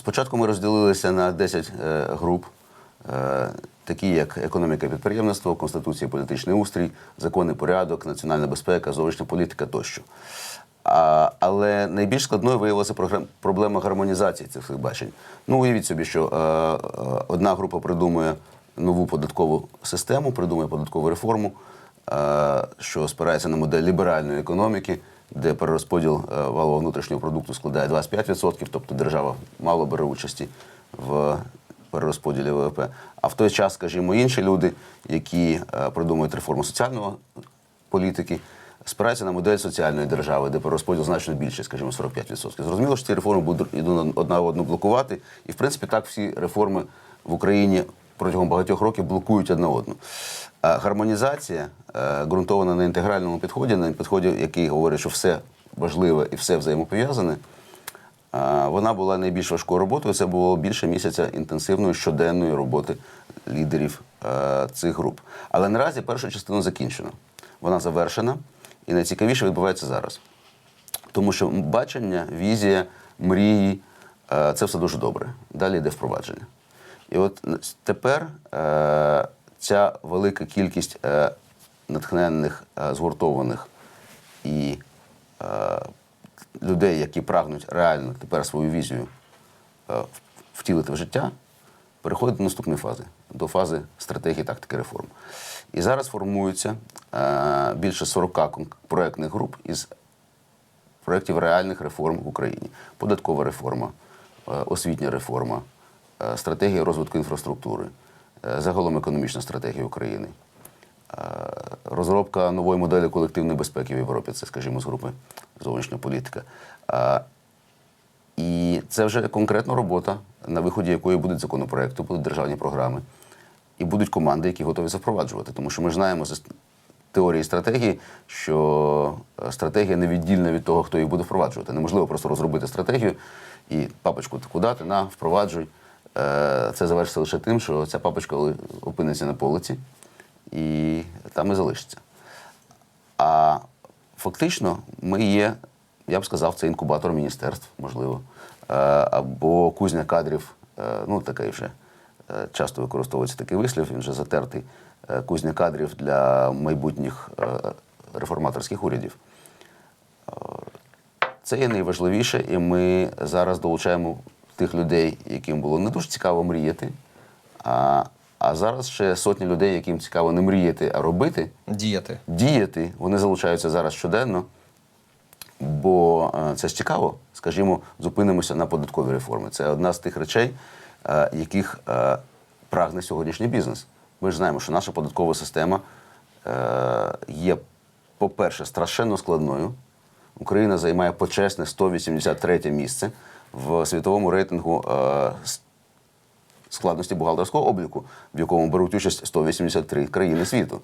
Спочатку ми розділилися на 10 е, груп, е, такі як економіка підприємництво, конституція, і політичний устрій, законний порядок, національна безпека, зовнішня політика тощо. Але найбільш складною виявилася проблема гармонізації цих бачень. Ну, уявіть собі, що е, одна група придумує нову податкову систему, придумує податкову реформу, що спирається на модель ліберальної економіки, де перерозподіл е, валового внутрішнього продукту складає 25%, тобто держава мало бере участі в перерозподілі ВВП. А в той час, скажімо, інші люди, які е, придумують реформу соціального політики, спираються на модель соціальної держави, де перерозподіл значно більше, скажімо, 45%. Зрозуміло, що ці реформи будуть одна одну блокувати. І, в принципі, так всі реформи в Україні протягом багатьох років блокують одна одну. Гармонізація е, ґрунтована на інтегральному підході, на підході, який говорить, що все важливе і все взаємопов'язане. Вона була найбільш важкою роботою. Це було більше місяця інтенсивної щоденної роботи лідерів е, цих груп. Але наразі першу частину закінчено. Вона завершена, і найцікавіше відбувається зараз. Тому що бачення, візія, мрії е, це все дуже добре. Далі йде впровадження. І от тепер е, ця велика кількість е, натхненних, е, згуртованих і е, людей, які прагнуть реально тепер свою візію е, втілити в життя, переходить до наступної фази, до фази стратегії тактики реформ. І зараз формуються е, більше 40 кон- проектних груп із проєктів реальних реформ в Україні. Податкова реформа, е, освітня реформа, стратегія розвитку інфраструктури, е, загалом економічна стратегія України, е, розробка нової моделі колективної безпеки в Європі, це, скажімо, з групи зовнішня політика. Е, І це вже конкретна робота, на виході якої будуть законопроекти, будуть державні програми. І будуть команди, які готові запроваджувати. Тому що ми знаємо з теорії стратегії, що е, стратегія невіддільна від того, хто її буде впроваджувати. Неможливо просто розробити стратегію і папочку таку дати, на, впроваджуй. Е, Це завершиться лише тим, що ця папочка опиниться на полиці і там і залишиться. А фактично ми є, я б сказав, це інкубатор міністерств, можливо, е, або кузня кадрів, е, ну такий вже часто використовується такий вислів, він вже затертий, кузня кадрів для майбутніх реформаторських урядів. Це є найважливіше, і ми зараз долучаємо тих людей, яким було не дуже цікаво мріяти. А, а зараз ще сотні людей, яким цікаво не мріяти, а робити Діяти. діяти, вони залучаються зараз щоденно, бо е, це ж цікаво. Скажімо, зупинимося на податковій реформі. Це одна з тих речей, е, яких е, прагне сьогоднішній бізнес. Ми ж знаємо, що наша податкова система є, по-перше, страшенно складною. Україна займає почесне 183 місце в світовому рейтингу е, складності бухгалтерського обліку, в якому беруть участь 183 країни світу.